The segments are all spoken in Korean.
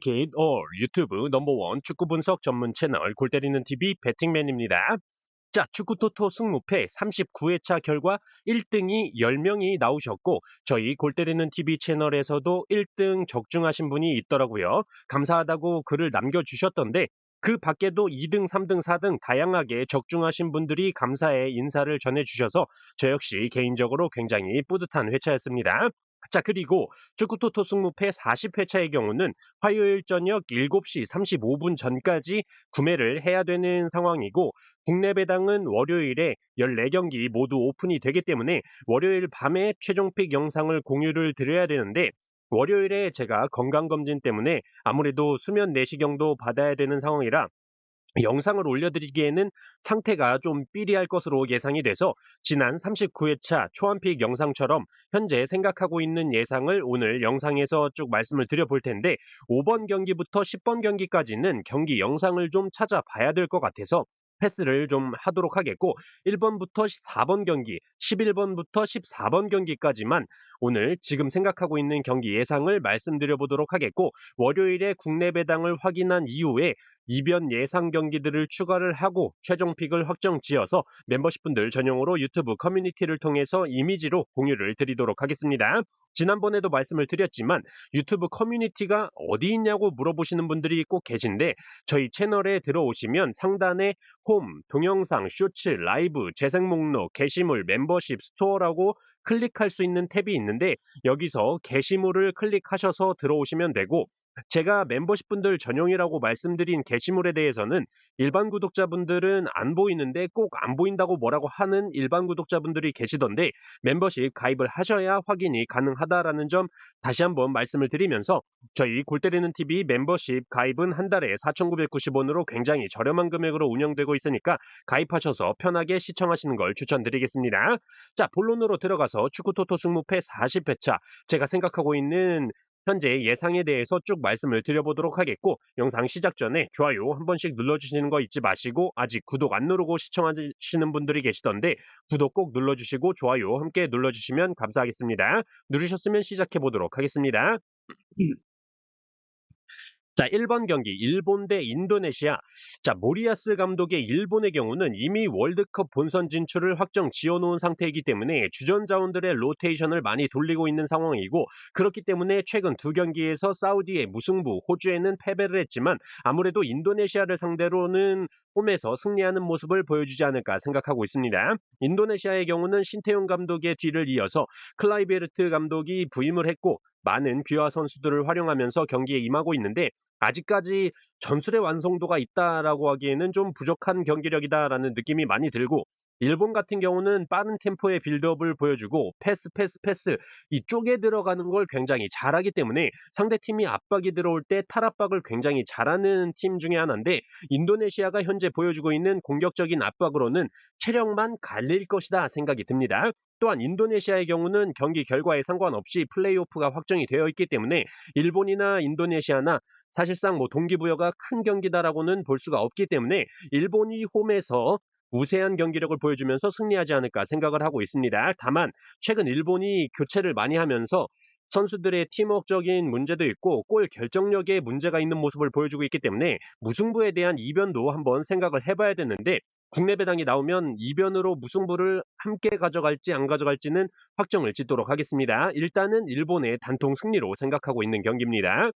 Take it 유튜브 넘버원 축구 분석 전문 채널 골 때리는 TV 배팅맨입니다. 자, 축구 토토 승무패 39회차 결과 1등이 10명이 나오셨고 저희 골 때리는 TV 채널에서도 1등 적중하신 분이 있더라고요. 감사하다고 글을 남겨주셨던데 그 밖에도 2등, 3등, 4등 다양하게 적중하신 분들이 감사의 인사를 전해주셔서 저 역시 개인적으로 굉장히 뿌듯한 회차였습니다. 자, 그리고 축구토토 승무패 40회차의 경우는 화요일 저녁 7시 35분 전까지 구매를 해야 되는 상황이고 국내 배당은 월요일에 14경기 모두 오픈이 되기 때문에 월요일 밤에 최종픽 영상을 공유를 드려야 되는데 월요일에 제가 건강검진 때문에 아무래도 수면 내시경도 받아야 되는 상황이라 영상을 올려드리기에는 상태가 좀 삐리할 것으로 예상이 돼서 지난 39회차 초안픽 영상처럼 현재 생각하고 있는 예상을 오늘 영상에서 쭉 말씀을 드려볼 텐데 5번 경기부터 10번 경기까지는 경기 영상을 좀 찾아봐야 될 것 같아서 패스를 좀 하도록 하겠고 1번부터 14번 경기, 11번부터 14번 경기까지만 오늘 지금 생각하고 있는 경기 예상을 말씀드려 보도록 하겠고 월요일에 국내 배당을 확인한 이후에 이변 예상 경기들을 추가를 하고 최종 픽을 확정 지어서 멤버십분들 전용으로 유튜브 커뮤니티를 통해서 이미지로 공유를 드리도록 하겠습니다. 지난번에도 말씀을 드렸지만 유튜브 커뮤니티가 어디 있냐고 물어보시는 분들이 꼭 계신데 저희 채널에 들어오시면 상단에 홈, 동영상, 쇼츠, 라이브, 재생 목록, 게시물, 멤버십, 스토어라고 클릭할 수 있는 탭이 있는데 여기서 게시물을 클릭하셔서 들어오시면 되고 제가 멤버십 분들 전용이라고 말씀드린 게시물에 대해서는 일반 구독자분들은 안 보이는데 꼭 안 보인다고 뭐라고 하는 일반 구독자분들이 계시던데 멤버십 가입을 하셔야 확인이 가능하다라는 점 다시 한번 말씀을 드리면서 저희 골 때리는 TV 멤버십 가입은 한 달에 4,990원으로 굉장히 저렴한 금액으로 운영되고 있으니까 가입하셔서 편하게 시청하시는 걸 추천드리겠습니다. 자, 본론으로 들어가서 축구토토 승무패 40회차 제가 생각하고 있는 현재 예상에 대해서 쭉 말씀을 드려보도록 하겠고 영상 시작 전에 좋아요 한 번씩 눌러주시는 거 잊지 마시고 아직 구독 안 누르고 시청하시는 분들이 계시던데 구독 꼭 눌러주시고 좋아요 함께 눌러주시면 감사하겠습니다. 누르셨으면 시작해 보도록 하겠습니다. 자, 1번 경기 일본 대 인도네시아. 자, 모리아스 감독의 일본의 경우는 이미 월드컵 본선 진출을 확정 지어놓은 상태이기 때문에 주전 자원들의 로테이션을 많이 돌리고 있는 상황이고 그렇기 때문에 최근 두 경기에서 사우디의 무승부, 호주에는 패배를 했지만 아무래도 인도네시아를 상대로는 홈에서 승리하는 모습을 보여주지 않을까 생각하고 있습니다. 인도네시아의 경우는 신태용 감독의 뒤를 이어서 클라이베르트 감독이 부임을 했고 많은 귀화 선수들을 활용하면서 경기에 임하고 있는데 아직까지 전술의 완성도가 있다라고 하기에는 좀 부족한 경기력이다라는 느낌이 많이 들고 일본 같은 경우는 빠른 템포의 빌드업을 보여주고 패스 패스 패스 이 쪽에 들어가는 걸 굉장히 잘하기 때문에 상대팀이 압박이 들어올 때 탈압박을 굉장히 잘하는 팀 중에 하나인데 인도네시아가 현재 보여주고 있는 공격적인 압박으로는 체력만 갈릴 것이다 생각이 듭니다. 또한 인도네시아의 경우는 경기 결과에 상관없이 플레이오프가 확정이 되어 있기 때문에 일본이나 인도네시아나 사실상 뭐 동기부여가 큰 경기다라고는 볼 수가 없기 때문에 일본이 홈에서 우세한 경기력을 보여주면서 승리하지 않을까 생각을 하고 있습니다. 다만 최근 일본이 교체를 많이 하면서 선수들의 팀워크적인 문제도 있고 골 결정력에 문제가 있는 모습을 보여주고 있기 때문에 무승부에 대한 이변도 한번 생각을 해봐야 되는데 국내 배당이 나오면 이변으로 무승부를 함께 가져갈지 안 가져갈지는 확정을 짓도록 하겠습니다. 일단은 일본의 단통 승리로 생각하고 있는 경기입니다.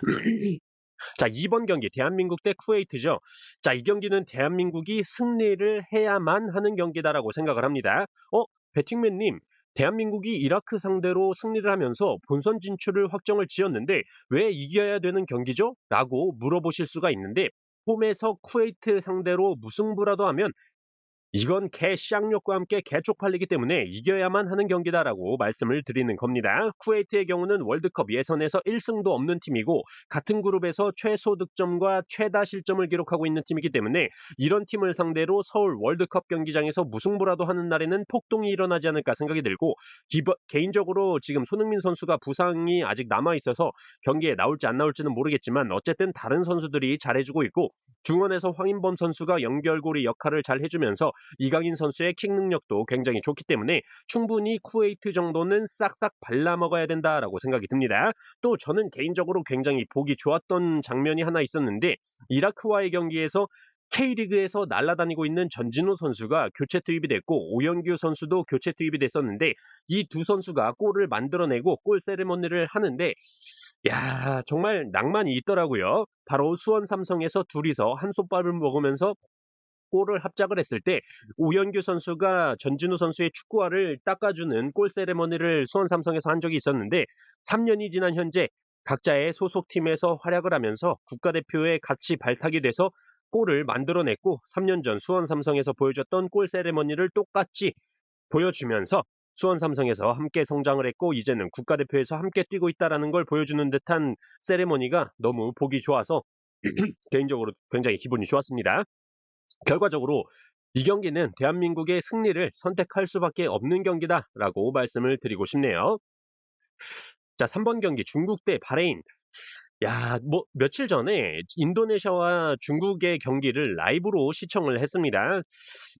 자, 2번 경기 대한민국 대 쿠웨이트죠. 자, 이 경기는 대한민국이 승리를 해야만 하는 경기다라고 생각을 합니다. 어, 배팅맨 님, 대한민국이 이라크 상대로 승리를 하면서 본선 진출을 확정을 지었는데 왜 이겨야 되는 경기죠? 라고 물어보실 수가 있는데 홈에서 쿠웨이트 상대로 무승부라도 하면 이건 개 쌍욕과 함께 개 쪽팔리기 때문에 이겨야만 하는 경기다라고 말씀을 드리는 겁니다. 쿠웨이트의 경우는 월드컵 예선에서 1승도 없는 팀이고 같은 그룹에서 최소 득점과 최다 실점을 기록하고 있는 팀이기 때문에 이런 팀을 상대로 서울 월드컵 경기장에서 무승부라도 하는 날에는 폭동이 일어나지 않을까 생각이 들고 기버, 개인적으로 지금 손흥민 선수가 부상이 아직 남아 있어서 경기에 나올지 안 나올지는 모르겠지만 어쨌든 다른 선수들이 잘해주고 있고 중원에서 황인범 선수가 연결고리 역할을 잘 해주면서 이강인 선수의 킥 능력도 굉장히 좋기 때문에 충분히 쿠웨이트 정도는 싹싹 발라 먹어야 된다라고 생각이 듭니다. 또 저는 개인적으로 굉장히 보기 좋았던 장면이 하나 있었는데 이라크와의 경기에서 K리그에서 날아다니고 있는 전진우 선수가 교체 투입이 됐고 오영규 선수도 교체 투입이 됐었는데 이 두 선수가 골을 만들어내고 골 세레머니를 하는데 야 정말 낭만이 있더라고요. 바로 수원 삼성에서 둘이서 한 솥밥을 먹으면서 골을 합작을 했을 때 오영규 선수가 전진우 선수의 축구화를 닦아주는 골 세레머니를 수원 삼성에서 한 적이 있었는데 3년이 지난 현재 각자의 소속팀에서 활약을 하면서 국가대표에 같이 발탁이 돼서 골을 만들어냈고 3년 전 수원 삼성에서 보여줬던 골 세레머니를 똑같이 보여주면서 수원 삼성에서 함께 성장을 했고 이제는 국가대표에서 함께 뛰고 있다라는 걸 보여주는 듯한 세레머니가 너무 보기 좋아서 개인적으로 굉장히 기분이 좋았습니다. 결과적으로 이 경기는 대한민국의 승리를 선택할 수밖에 없는 경기다라고 말씀을 드리고 싶네요. 자, 3번 경기 중국 대 바레인. 야, 뭐 며칠 전에 인도네시아와 중국의 경기를 라이브로 시청을 했습니다.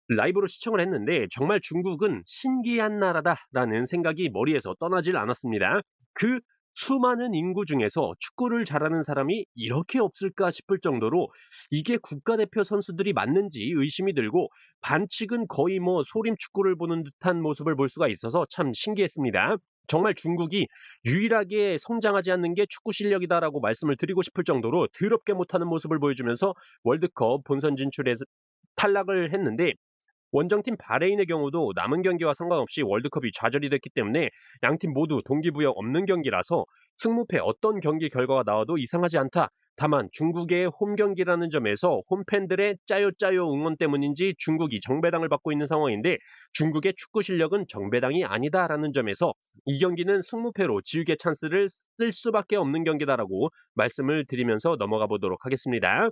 라이브로 시청을 했는데 정말 중국은 신기한 나라다라는 생각이 머리에서 떠나질 않았습니다. 그 수많은 인구 중에서 축구를 잘하는 사람이 이렇게 없을까 싶을 정도로 이게 국가대표 선수들이 맞는지 의심이 들고 반칙은 거의 뭐 소림 축구를 보는 듯한 모습을 볼 수가 있어서 참 신기했습니다. 정말 중국이 유일하게 성장하지 않는 게 축구 실력이다라고 말씀을 드리고 싶을 정도로 더럽게 못하는 모습을 보여주면서 월드컵 본선 진출에서 탈락을 했는데 원정팀 바레인의 경우도 남은 경기와 상관없이 월드컵이 좌절이 됐기 때문에 양팀 모두 동기부여 없는 경기라서 승무패 어떤 경기 결과가 나와도 이상하지 않다. 다만 중국의 홈 경기라는 점에서 홈팬들의 짜요짜요 응원 때문인지 중국이 정배당을 받고 있는 상황인데 중국의 축구 실력은 정배당이 아니다라는 점에서 이 경기는 승무패로 지우개 찬스를 쓸 수밖에 없는 경기다라고 말씀을 드리면서 넘어가 보도록 하겠습니다.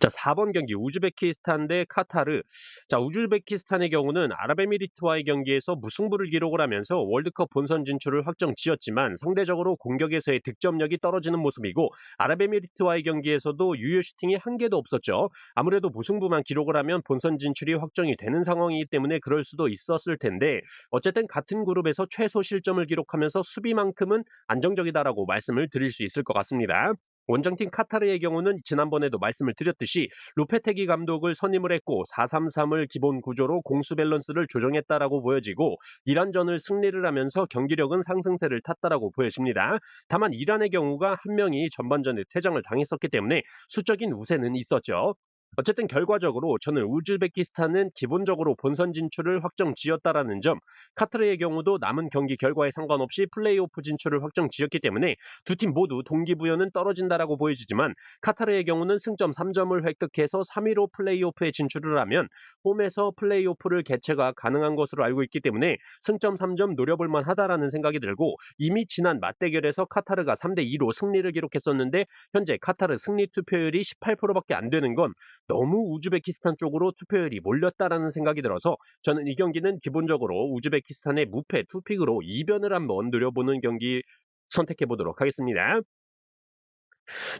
자, 4번 경기 우즈베키스탄 대 카타르. 자, 우즈베키스탄의 경우는 아랍에미리트와의 경기에서 무승부를 기록을 하면서 월드컵 본선 진출을 확정 지었지만 상대적으로 공격에서의 득점력이 떨어지는 모습이고 아랍에미리트와의 경기에서도 유효 슈팅이 한 개도 없었죠. 아무래도 무승부만 기록을 하면 본선 진출이 확정이 되는 상황이기 때문에 그럴 수도 있었을 텐데 어쨌든 같은 그룹에서 최소 실점을 기록하면서 수비만큼은 안정적이다라고 말씀을 드릴 수 있을 것 같습니다. 원정팀 카타르의 경우는 지난번에도 말씀을 드렸듯이 루페테기 감독을 선임을 했고 4-3-3을 기본 구조로 공수 밸런스를 조정했다라고 보여지고 이란전을 승리를 하면서 경기력은 상승세를 탔다라고 보여집니다. 다만 이란의 경우가 한 명이 전반전에 퇴장을 당했었기 때문에 수적인 우세는 있었죠. 어쨌든 결과적으로 저는 우즈베키스탄은 기본적으로 본선 진출을 확정 지었다라는 점, 카타르의 경우도 남은 경기 결과에 상관없이 플레이오프 진출을 확정 지었기 때문에 두 팀 모두 동기부여는 떨어진다라고 보여지지만 카타르의 경우는 승점 3점을 획득해서 3위로 플레이오프에 진출을 하면 홈에서 플레이오프를 개최가 가능한 것으로 알고 있기 때문에 승점 3점 노려볼 만하다라는 생각이 들고 이미 지난 맞대결에서 카타르가 3대 2로 승리를 기록했었는데 현재 카타르 승리 투표율이 18%밖에 안 되는 건 너무 우즈베키스탄 쪽으로 투표율이 몰렸다라는 생각이 들어서 저는 이 경기는 기본적으로 우즈베키스탄의 무패 투픽으로 이변을 한번 노려보는 경기 선택해 보도록 하겠습니다.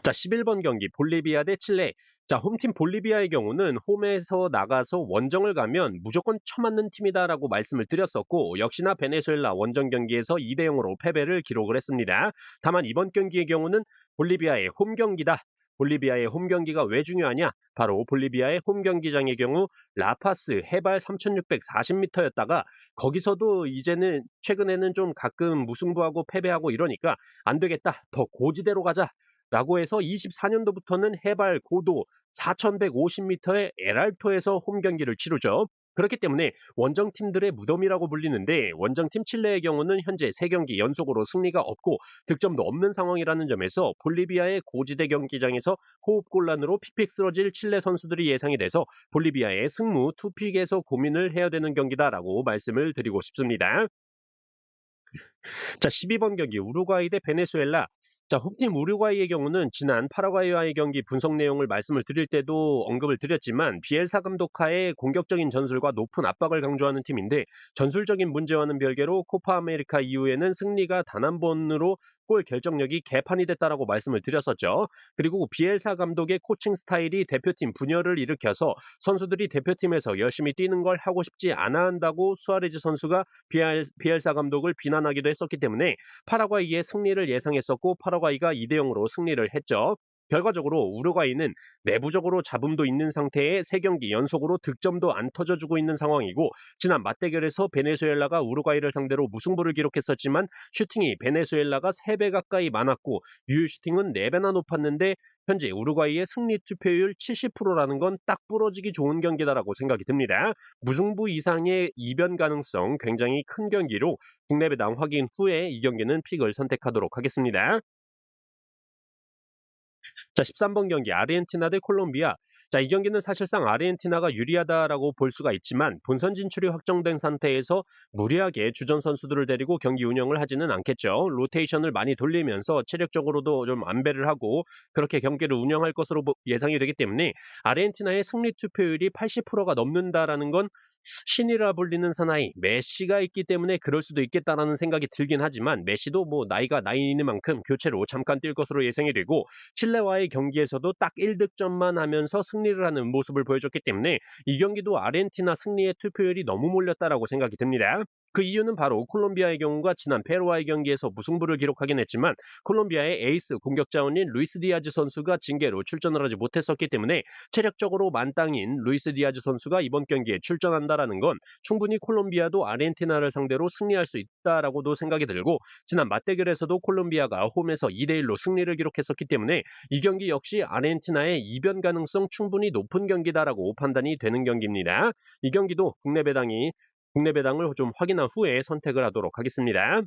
자, 11번 경기 볼리비아 대 칠레. 자, 홈팀 볼리비아의 경우는 홈에서 나가서 원정을 가면 무조건 쳐맞는 팀이다라고 말씀을 드렸었고 역시나 베네수엘라 원정 경기에서 2대 0으로 패배를 기록을 했습니다. 다만 이번 경기의 경우는 볼리비아의 홈 경기다. 볼리비아의 홈 경기가 왜 중요하냐? 바로 볼리비아의 홈 경기장의 경우 라파스 해발 3640m였다가 거기서도 이제는 최근에는 좀 가끔 무승부하고 패배하고 이러니까 안 되겠다. 더 고지대로 가자. 라고 해서 24년도부터는 해발 고도 4150m의 에랄토에서 홈 경기를 치르죠. 그렇기 때문에 원정팀들의 무덤이라고 불리는데 원정팀 칠레의 경우는 현재 3경기 연속으로 승리가 없고 득점도 없는 상황이라는 점에서 볼리비아의 고지대 경기장에서 호흡곤란으로 픽픽 쓰러질 칠레 선수들이 예상이 돼서 볼리비아의 승무 투픽에서 고민을 해야 되는 경기다라고 말씀을 드리고 싶습니다. 자, 12번 경기 우루과이 대 베네수엘라. 자, 홈팀 우루과이의 경우는 지난 파라과이와의 경기 분석 내용을 말씀을 드릴 때도 언급을 드렸지만 비엘사 감독하에 공격적인 전술과 높은 압박을 강조하는 팀인데 전술적인 문제와는 별개로 코파 아메리카 이후에는 승리가 단 한 번으로 골 결정력이 개판이 됐다라고 말씀을 드렸었죠. 그리고 비엘사 감독의 코칭 스타일이 대표팀 분열을 일으켜서 선수들이 대표팀에서 열심히 뛰는 걸 하고 싶지 않아 한다고 수아레즈 선수가 비엘, 비엘사 감독을 비난하기도 했었기 때문에 파라과이의 승리를 예상했었고 파라과이가 2대 0으로 승리를 했죠. 결과적으로 우루과이는 내부적으로 잡음도 있는 상태에 3경기 연속으로 득점도 안 터져주고 있는 상황이고 지난 맞대결에서 베네수엘라가 우루과이를 상대로 무승부를 기록했었지만 슈팅이 베네수엘라가 3배 가까이 많았고 유효 슈팅은 4배나 높았는데 현재 우루과이의 승리 투표율 70%라는 건 딱 부러지기 좋은 경기다라고 생각이 듭니다. 무승부 이상의 이변 가능성 굉장히 큰 경기로 국내 배당 확인 후에 이 경기는 픽을 선택하도록 하겠습니다. 자, 13번 경기 아르헨티나 대 콜롬비아. 자, 이 경기는 사실상 아르헨티나가 유리하다라고 볼 수가 있지만 본선 진출이 확정된 상태에서 무리하게 주전 선수들을 데리고 경기 운영을 하지는 않겠죠. 로테이션을 많이 돌리면서 체력적으로도 좀 안배를 하고 그렇게 경기를 운영할 것으로 보- 예상이 되기 때문에 아르헨티나의 승리 투표율이 80%가 넘는다라는 건 신이라 불리는 사나이 메시가 있기 때문에 그럴 수도 있겠다라는 생각이 들긴 하지만 메시도 뭐 나이가 나이니만큼 교체로 잠깐 뛸 것으로 예상이 되고 칠레와의 경기에서도 딱 1득점만 하면서 승리를 하는 모습을 보여줬기 때문에 이 경기도 아르헨티나 승리의 투표율이 너무 몰렸다라고 생각이 듭니다. 그 이유는 바로 콜롬비아의 경우가 지난 페루와의 경기에서 무승부를 기록하긴 했지만 콜롬비아의 에이스 공격 자원인 루이스 디아즈 선수가 징계로 출전을 하지 못했었기 때문에 체력적으로 만땅인 루이스 디아즈 선수가 이번 경기에 출전한다라는 건 충분히 콜롬비아도 아르헨티나를 상대로 승리할 수 있다라고도 생각이 들고 지난 맞대결에서도 콜롬비아가 홈에서 2대 1로 승리를 기록했었기 때문에 이 경기 역시 아르헨티나의 이변 가능성 충분히 높은 경기다라고 판단이 되는 경기입니다. 이 경기도 국내 배당이 국내 배당을 좀 확인한 후에 선택을 하도록 하겠습니다.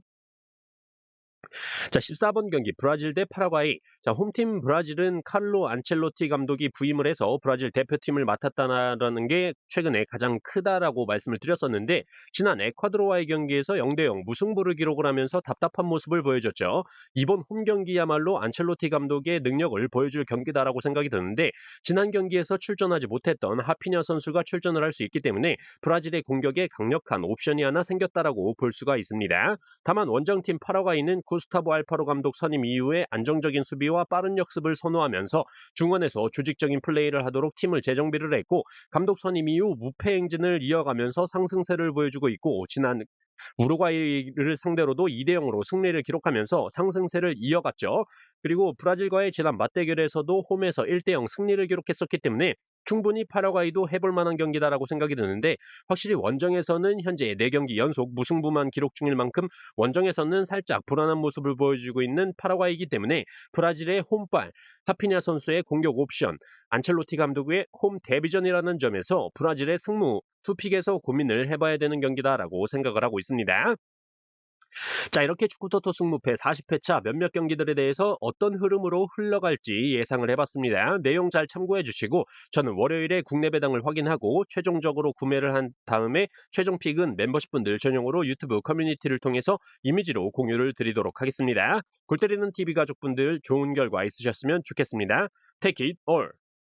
자, 14번 경기 브라질 대 파라과이. 자, 홈팀 브라질은 칼로 안첼로티 감독이 부임을 해서 브라질 대표팀을 맡았다는 게 최근에 가장 크다라고 말씀을 드렸었는데 지난 에콰도르와의 경기에서 0대 0 무승부를 기록을 하면서 답답한 모습을 보여줬죠. 이번 홈 경기야말로 안첼로티 감독의 능력을 보여줄 경기다라고 생각이 드는데 지난 경기에서 출전하지 못했던 하피냐 선수가 출전을 할 수 있기 때문에 브라질의 공격에 강력한 옵션이 하나 생겼다라고 볼 수가 있습니다. 다만 원정팀 파라과이는 구스타보 알파로 감독 선임 이후에 안정적인 수비와 빠른 역습을 선호하면서 중원에서 조직적인 플레이를 하도록 팀을 재정비를 했고 감독 선임 이후 무패 행진을 이어가면서 상승세를 보여주고 있고 지난 우루과이를 상대로도 2대 0으로 승리를 기록하면서 상승세를 이어갔죠. 그리고 브라질과의 지난 맞대결에서도 홈에서 1대 0 승리를 기록했었기 때문에 충분히 파라과이도 해볼 만한 경기다라고 생각이 드는데 확실히 원정에서는 현재 4경기 연속 무승부만 기록 중일 만큼 원정에서는 살짝 불안한 모습을 보여주고 있는 파라과이기 때문에 브라질의 홈발, 하피냐 선수의 공격 옵션, 안첼로티 감독의 홈 데비전이라는 점에서 브라질의 승무 투픽에서 고민을 해봐야 되는 경기다라고 생각을 하고 있습니다. 자, 이렇게 축구토토 승무패 40회차 몇몇 경기들에 대해서 어떤 흐름으로 흘러갈지 예상을 해봤습니다. 내용 잘 참고해 주시고 저는 월요일에 국내 배당을 확인하고 최종적으로 구매를 한 다음에 최종 픽은 멤버십 분들 전용으로 유튜브 커뮤니티를 통해서 이미지로 공유를 드리도록 하겠습니다. 골 때리는 TV 가족분들 좋은 결과 있으셨으면 좋겠습니다. Take it all!